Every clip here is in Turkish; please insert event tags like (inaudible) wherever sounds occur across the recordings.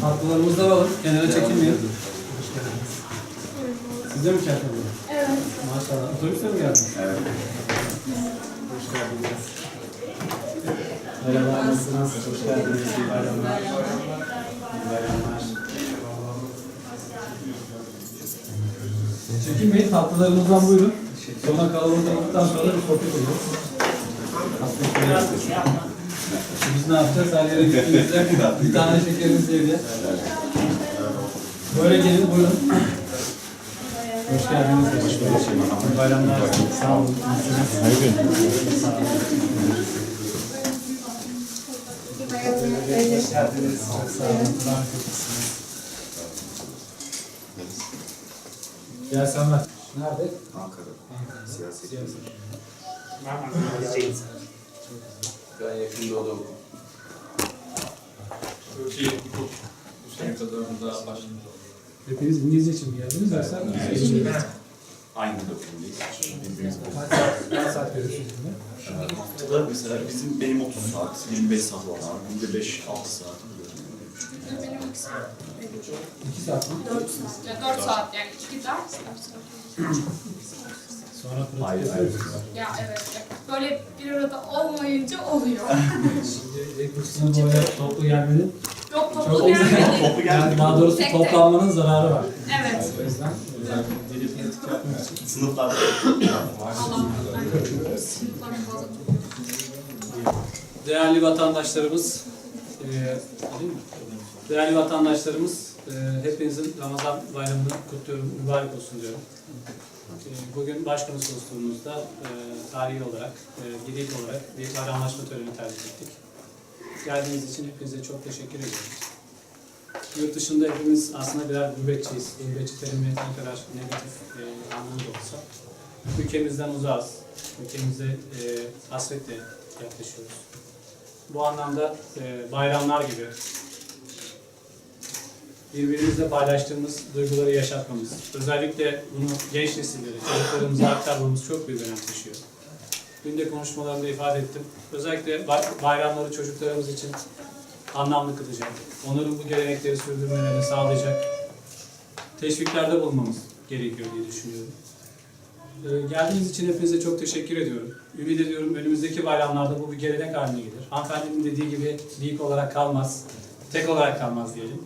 Tatlılarımızı da alalım. Kenara çekilmeyin. Hoş geldiniz. Siz de mi alıyorsunuz? Evet. Maşallah. Otobüsle mi geldiniz? Evet. Hoş geldiniz. Merhaba, nasılsınız? Hoş geldiniz. İyi bayramlar. İyi bayramlar. Çekinmeyin, tatlılarımızdan buyurun. Sonra kalabalık olduktan sonra bir sohbet ediyoruz. Aslında Biz ne yapacağız? Her yere gittiğimizde (laughs) bir tane şekerimiz yedi. Böyle gelin, buyurun. Hoş geldiniz. Hoş bulduk. Bayramlar. Sağ olun. Nasılsınız? Sağ olun. Hoş geldiniz. Çok sağ olun. Harikasınız. Gel sen ver. Nerede? Ankara. Siyasi. Siyasi. Ben yakın doğdum. Türkiye hukuk senatöründe başladı. Hepiniz İngilizce için mi geldiniz yoksa? İngilizce. Aynı dokundayız. Kaç saat, görüşürüz yine? Haftada mesela bizim benim 30 saat, 25 saat var. Günde 5-6 saat. Benim iki saat. İki saat mi? Dört saat. Ya dört saat yani iki ders, dört saat. Sonra pratik Hayır, yapıyoruz. Ya evet. Böyle bir arada olmayınca oluyor. Şimdi kursuna böyle toplu gelmenin, Yok Çok toplu oldu. gelmedi. yani daha doğrusu Tek tek. toplanmanın zararı var. Evet. O yüzden e, pratik yapmak için. Sınıflarda Allah. Sınıfların fazla Değerli vatandaşlarımız, e? Değerli vatandaşlarımız, e, hepinizin Ramazan bayramını kutluyorum, mübarek olsun diyorum. E, bugün Başkonsolosluğumuzda e, tarihi olarak, e, gedik olarak bir bayramlaşma töreni tercih ettik. Geldiğiniz için hepinize çok teşekkür ediyoruz. Yurt dışında hepimiz aslında birer gurbetçiyiz. Gurbetçi terimi ne kadar negatif e, anlamda olsa. Ülkemizden uzağız. Ülkemize e, hasretle yaklaşıyoruz. Bu anlamda e, bayramlar gibi birbirimizle paylaştığımız duyguları yaşatmamız, özellikle bunu genç nesillere, çocuklarımıza aktarmamız çok büyük önem taşıyor. Dün de konuşmalarımda ifade ettim. Özellikle bay- bayramları çocuklarımız için anlamlı kılacak, onların bu gelenekleri sürdürmelerini sağlayacak teşviklerde bulunmamız gerekiyor diye düşünüyorum. Ee, Geldiğiniz için hepinize çok teşekkür ediyorum. Ümit ediyorum önümüzdeki bayramlarda bu bir gelenek haline gelir. Hanımefendinin dediği gibi lig olarak kalmaz, tek olarak kalmaz diyelim.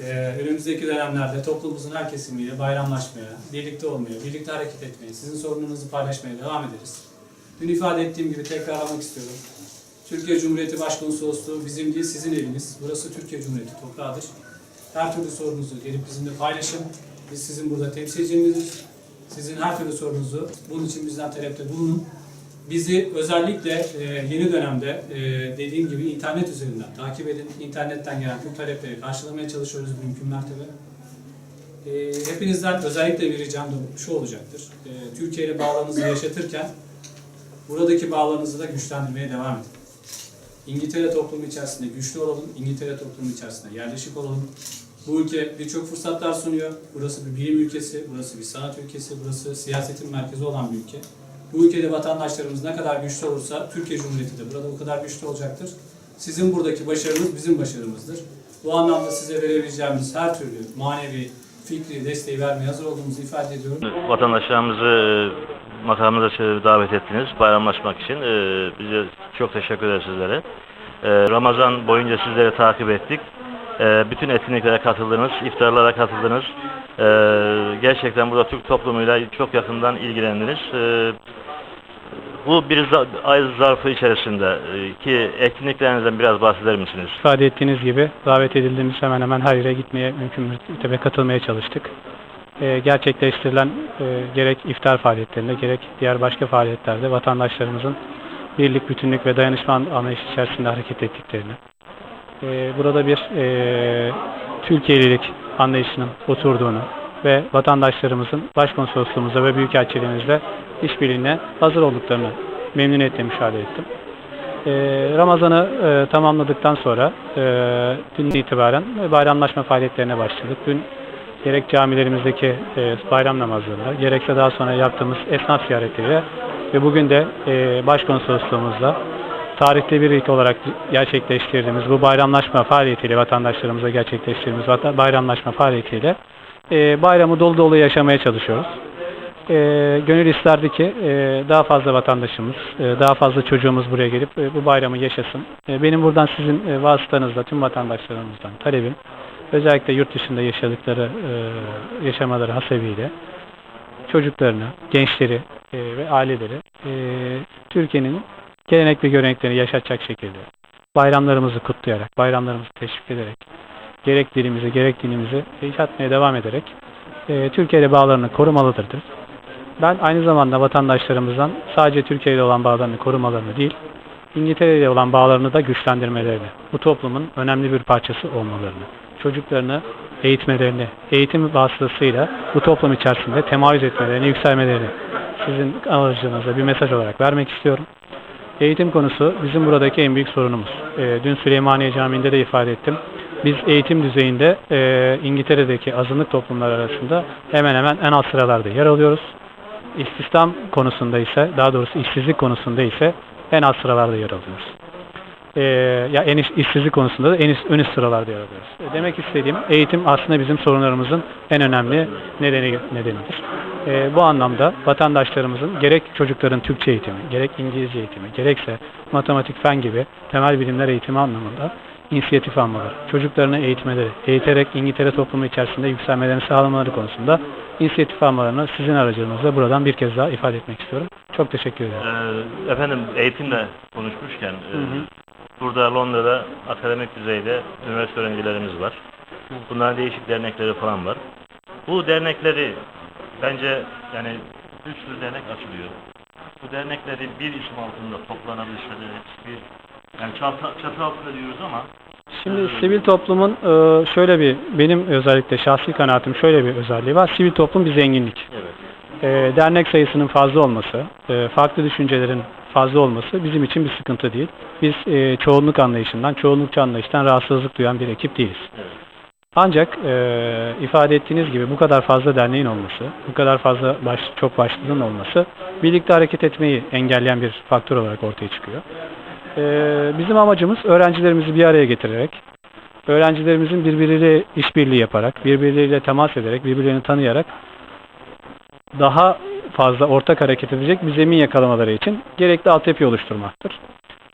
Ee, önümüzdeki dönemlerde toplumumuzun her kesimiyle bayramlaşmaya, birlikte olmaya, birlikte hareket etmeye, sizin sorunlarınızı paylaşmaya devam ederiz. Dün ifade ettiğim gibi tekrarlamak istiyorum. Türkiye Cumhuriyeti Başkonsolosluğu bizim değil sizin eviniz. Burası Türkiye Cumhuriyeti toprağıdır. Her türlü sorunuzu gelip bizimle paylaşın. Biz sizin burada temsilciniziz. Sizin her türlü sorunuzu bunun için bizden talepte bulunun. Bizi özellikle e, yeni dönemde e, dediğim gibi internet üzerinden takip edin. İnternetten gelen tüm talepleri karşılamaya çalışıyoruz mümkün mertebe. E, hepinizden özellikle bir ricam da şu olacaktır. E, Türkiye ile bağlarınızı yaşatırken buradaki bağlarınızı da güçlendirmeye devam edin. İngiltere toplumu içerisinde güçlü olalım, İngiltere toplumu içerisinde yerleşik olalım. Bu ülke birçok fırsatlar sunuyor. Burası bir bilim ülkesi, burası bir sanat ülkesi, burası siyasetin merkezi olan bir ülke. Bu ülkede vatandaşlarımız ne kadar güçlü olursa Türkiye Cumhuriyeti de burada o kadar güçlü olacaktır. Sizin buradaki başarınız bizim başarımızdır. Bu anlamda size verebileceğimiz her türlü manevi, fikri desteği vermeye hazır olduğumuzu ifade ediyorum. Vatandaşlarımızı e, makamımıza davet ettiniz bayramlaşmak için. E, Bize çok teşekkür ederiz sizlere. E, Ramazan boyunca sizleri takip ettik. Bütün etkinliklere katıldınız, iftarlara katıldınız. Gerçekten burada Türk toplumuyla çok yakından ilgilendiniz. E, Bu bir ay zarfı içerisinde e, ki etkinliklerinizden biraz bahseder misiniz? ifade ettiğiniz gibi davet edildiğimiz hemen hemen her yere gitmeye mümkün mertebe katılmaya çalıştık. Ee, gerçekleştirilen e, gerek iftar faaliyetlerinde gerek diğer başka faaliyetlerde vatandaşlarımızın birlik, bütünlük ve dayanışma an- anlayışı içerisinde hareket ettiklerini, e, burada bir e, Türkiye'lilik anlayışının oturduğunu ve vatandaşlarımızın başkonsolosluğumuzla ve büyükelçiliğimizle işbirliğine hazır olduklarını memnuniyetle müşahede ettim. Ee, Ramazan'ı e, tamamladıktan sonra e, dün itibaren bayramlaşma faaliyetlerine başladık. Dün gerek camilerimizdeki e, bayram namazlarında, gerekse daha sonra yaptığımız esnaf ziyaretleriyle ve bugün de başkonsolosluğumuzla tarihte bir ilk olarak gerçekleştirdiğimiz bu bayramlaşma faaliyetiyle vatandaşlarımıza gerçekleştirdiğimiz bayramlaşma faaliyetiyle e, bayramı dolu dolu yaşamaya çalışıyoruz. E, gönül isterdi ki e, daha fazla vatandaşımız, e, daha fazla çocuğumuz buraya gelip e, bu bayramı yaşasın. E, benim buradan sizin e, vasıtanızla tüm vatandaşlarımızdan talebim, özellikle yurt dışında yaşadıkları, e, yaşamaları hasebiyle çocuklarını, gençleri e, ve aileleri e, Türkiye'nin gelenek ve göreneklerini yaşatacak şekilde bayramlarımızı kutlayarak, bayramlarımızı teşvik ederek, gerek dilimizi gerek dinimizi yaşatmaya devam ederek e, Türkiye ile bağlarını korumalıdır. Ben aynı zamanda vatandaşlarımızdan sadece Türkiye ile olan bağlarını korumalarını değil, İngiltere ile olan bağlarını da güçlendirmelerini, bu toplumun önemli bir parçası olmalarını, çocuklarını eğitmelerini, eğitim vasıtasıyla bu toplum içerisinde temayüz etmelerini, yükselmelerini sizin aracınızda bir mesaj olarak vermek istiyorum. Eğitim konusu bizim buradaki en büyük sorunumuz. Ee, dün Süleymaniye Camii'nde de ifade ettim. Biz eğitim düzeyinde e, İngiltere'deki azınlık toplumlar arasında hemen hemen en alt sıralarda yer alıyoruz. İstihdam konusunda ise, daha doğrusu işsizlik konusunda ise en alt sıralarda yer alıyoruz. Ee, ya en iş- işsizlik konusunda da en üst, ön üst sıralarda yer alıyoruz. E, Demek istediğim eğitim aslında bizim sorunlarımızın en önemli nedeni nedenidir. Ee, bu anlamda vatandaşlarımızın gerek çocukların Türkçe eğitimi, gerek İngilizce eğitimi, gerekse matematik, fen gibi temel bilimler eğitimi anlamında inisiyatif almaları, çocuklarını eğitmeleri, eğiterek İngiltere toplumu içerisinde yükselmelerini sağlamaları konusunda inisiyatif almalarını sizin aracılığınızla buradan bir kez daha ifade etmek istiyorum. Çok teşekkür ederim. Ee, efendim eğitimle konuşmuşken e, Hı hı. burada Londra'da akademik düzeyde üniversite öğrencilerimiz var. Bunların değişik dernekleri falan var. Bu dernekleri bence yani üç tür dernek açılıyor. Bu dernekleri bir isim altında toplanabilirse bir yani çatı, çatı altında diyoruz ama Şimdi sivil toplumun e, şöyle bir, benim özellikle şahsi kanaatim şöyle bir özelliği var. Sivil toplum bir zenginlik. evet. E, dernek sayısının fazla olması, e, farklı düşüncelerin fazla olması bizim için bir sıkıntı değil. Biz çoğunluk anlayışından, çoğunlukçu anlayıştan rahatsızlık duyan bir ekip değiliz. Evet. Ancak e, ifade ettiğiniz gibi bu kadar fazla derneğin olması, bu kadar fazla baş, çok başlığın olması birlikte hareket etmeyi engelleyen bir faktör olarak ortaya çıkıyor. E, bizim amacımız öğrencilerimizi bir araya getirerek, öğrencilerimizin birbiriyle işbirliği yaparak, birbirleriyle temas ederek, birbirlerini tanıyarak daha fazla ortak hareket edecek bir zemin yakalamaları için gerekli altyapı oluşturmaktır.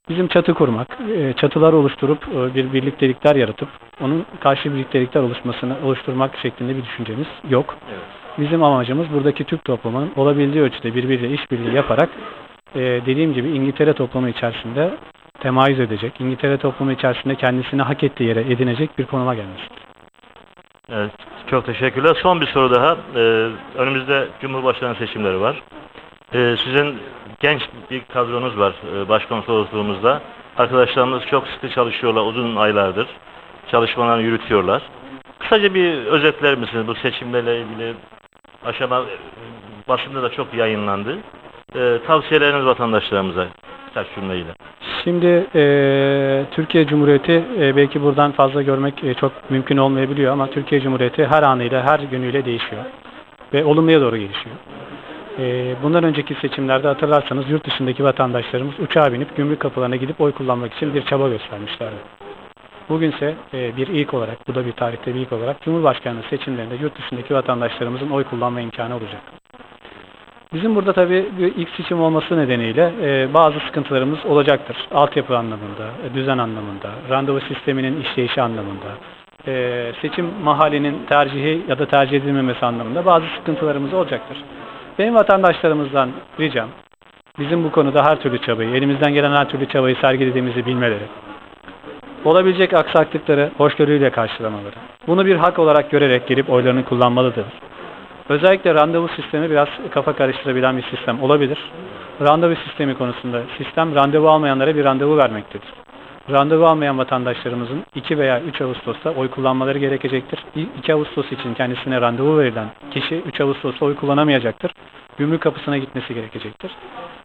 Bizim çatı kurmak, e, çatılar oluşturup e, bir birliktelikler yaratıp onun karşı birliktelikler oluşmasını oluşturmak şeklinde bir düşüncemiz yok. Evet. Bizim amacımız buradaki Türk toplumunun olabildiği ölçüde birbiriyle işbirliği yaparak e, dediğim gibi İngiltere toplumu içerisinde temayüz edecek, İngiltere toplumu içerisinde kendisini hak ettiği yere edinecek bir konuma gelmesidir. Evet, çok teşekkürler. Son bir soru daha. Ee, önümüzde Cumhurbaşkanı seçimleri var. Ee, sizin genç bir kadronuz var e, başkonsolosluğumuzda. Arkadaşlarımız çok sıkı çalışıyorlar uzun aylardır. Çalışmalarını yürütüyorlar. Kısaca bir özetler misiniz bu seçimlerle ilgili aşama e, basında da çok yayınlandı. Ee, tavsiyeleriniz vatandaşlarımıza birkaç cümleyle. Şimdi e, Türkiye Cumhuriyeti e, belki buradan fazla görmek e, çok mümkün olmayabiliyor ama Türkiye Cumhuriyeti her anıyla, her günüyle değişiyor ve olumluya doğru gelişiyor. E, bundan önceki seçimlerde hatırlarsanız yurt dışındaki vatandaşlarımız uçağa binip gümrük kapılarına gidip oy kullanmak için bir çaba göstermişlerdi. Bugünse e, bir ilk olarak, bu da bir tarihte bir ilk olarak Cumhurbaşkanlığı seçimlerinde yurt dışındaki vatandaşlarımızın oy kullanma imkanı olacak. Bizim burada tabii ilk seçim olması nedeniyle e, bazı sıkıntılarımız olacaktır. Altyapı anlamında, e, düzen anlamında, randevu sisteminin işleyişi anlamında, e, seçim mahallinin tercihi ya da tercih edilmemesi anlamında bazı sıkıntılarımız olacaktır. Benim vatandaşlarımızdan ricam, bizim bu konuda her türlü çabayı, elimizden gelen her türlü çabayı sergilediğimizi bilmeleri, olabilecek aksaklıkları hoşgörüyle karşılamaları, bunu bir hak olarak görerek gelip oylarını kullanmalıdır. Özellikle randevu sistemi biraz kafa karıştırabilen bir sistem olabilir. Randevu sistemi konusunda sistem randevu almayanlara bir randevu vermektedir. Randevu almayan vatandaşlarımızın 2 veya 3 Ağustos'ta oy kullanmaları gerekecektir. 2 Ağustos için kendisine randevu verilen kişi 3 Ağustos'ta oy kullanamayacaktır. Gümrük kapısına gitmesi gerekecektir.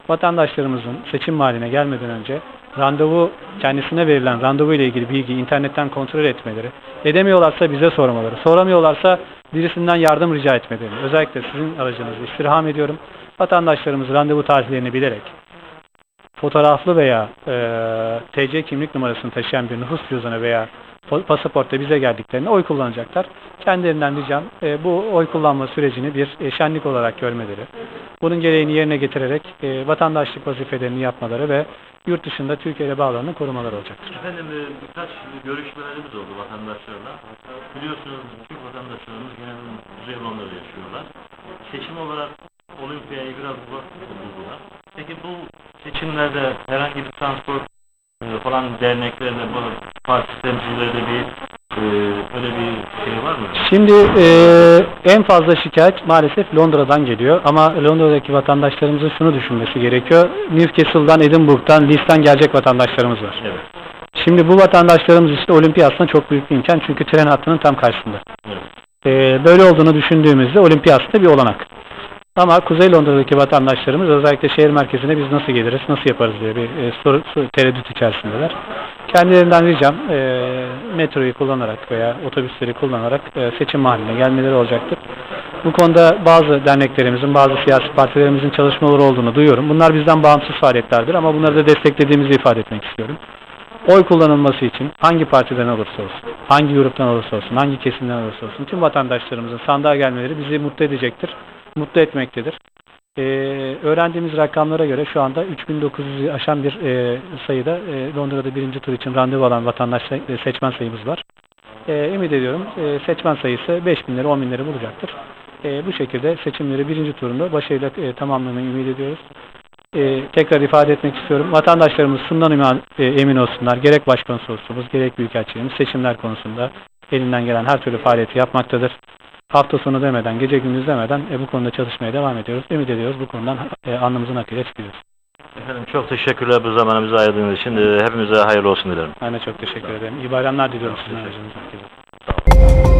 Vatandaşlarımızın seçim mahalline gelmeden önce randevu kendisine verilen randevu ile ilgili bilgi internetten kontrol etmeleri, edemiyorlarsa bize sormaları, soramıyorlarsa birisinden yardım rica etmediğini, özellikle sizin aracınızı istirham ediyorum. Vatandaşlarımız randevu tarihlerini bilerek fotoğraflı veya e, TC kimlik numarasını taşıyan bir nüfus cüzdanı veya pasaportta bize geldiklerinde oy kullanacaklar. Kendilerinden ricam e, bu oy kullanma sürecini bir e, şenlik olarak görmeleri, bunun gereğini yerine getirerek e, vatandaşlık vazifelerini yapmaları ve yurt dışında Türkiye ile bağlarını korumaları olacaktır. Efendim e, birkaç görüşmelerimiz oldu vatandaşlarla. Biliyorsunuz Türk vatandaşlarımız genelde Kuzey Londra'da yaşıyorlar. Seçim olarak Olimpiyayı biraz uzak buldular. Peki bu seçimlerde herhangi bir transport e, falan derneklerinde bu parti temsilcileri de bir e, öyle bir şey var mı? Şimdi e, en fazla şikayet maalesef Londra'dan geliyor ama Londra'daki vatandaşlarımızın şunu düşünmesi gerekiyor. Newcastle'dan, Edinburgh'dan, Leeds'ten gelecek vatandaşlarımız var. Evet. Şimdi bu vatandaşlarımız işte olimpiya aslında çok büyük bir imkan çünkü tren hattının tam karşısında. Evet. Ee, böyle olduğunu düşündüğümüzde olimpiya aslında bir olanak. Ama Kuzey Londra'daki vatandaşlarımız özellikle şehir merkezine biz nasıl geliriz, nasıl yaparız diye bir e, soru, tereddüt içerisindeler. Kendilerinden ricam e, metroyu kullanarak veya otobüsleri kullanarak e, seçim mahalline gelmeleri olacaktır. Bu konuda bazı derneklerimizin, bazı siyasi partilerimizin çalışmaları olduğunu duyuyorum. Bunlar bizden bağımsız faaliyetlerdir ama bunları da desteklediğimizi ifade etmek istiyorum oy kullanılması için hangi partiden olursa olsun, hangi gruptan olursa olsun, hangi kesimden olursa olsun tüm vatandaşlarımızın sandığa gelmeleri bizi mutlu edecektir, mutlu etmektedir. Ee, öğrendiğimiz rakamlara göre şu anda 3900'ü aşan bir e, sayıda e, Londra'da birinci tur için randevu alan vatandaş e, seçmen sayımız var. E, ümit ediyorum e, seçmen sayısı 5000'leri 10.000'leri bulacaktır. E, bu şekilde seçimleri birinci turunda başarıyla e, tamamlamayı ümit ediyoruz. E, tekrar ifade etmek istiyorum. Vatandaşlarımız şundan emin, e, emin olsunlar. Gerek başkonsolosluğumuz, gerek büyükelçiliğimiz seçimler konusunda elinden gelen her türlü faaliyeti yapmaktadır. Hafta sonu demeden, gece gündüz demeden e, bu konuda çalışmaya devam ediyoruz. Ümit ediyoruz bu konudan e, alnımızın akıyla çıkıyoruz. Efendim çok teşekkürler bu zamanımızı ayırdığınız için. E, hepimize hayırlı olsun dilerim. Ben de çok teşekkür ederim. İyi bayramlar diliyorum sizin aracınızda.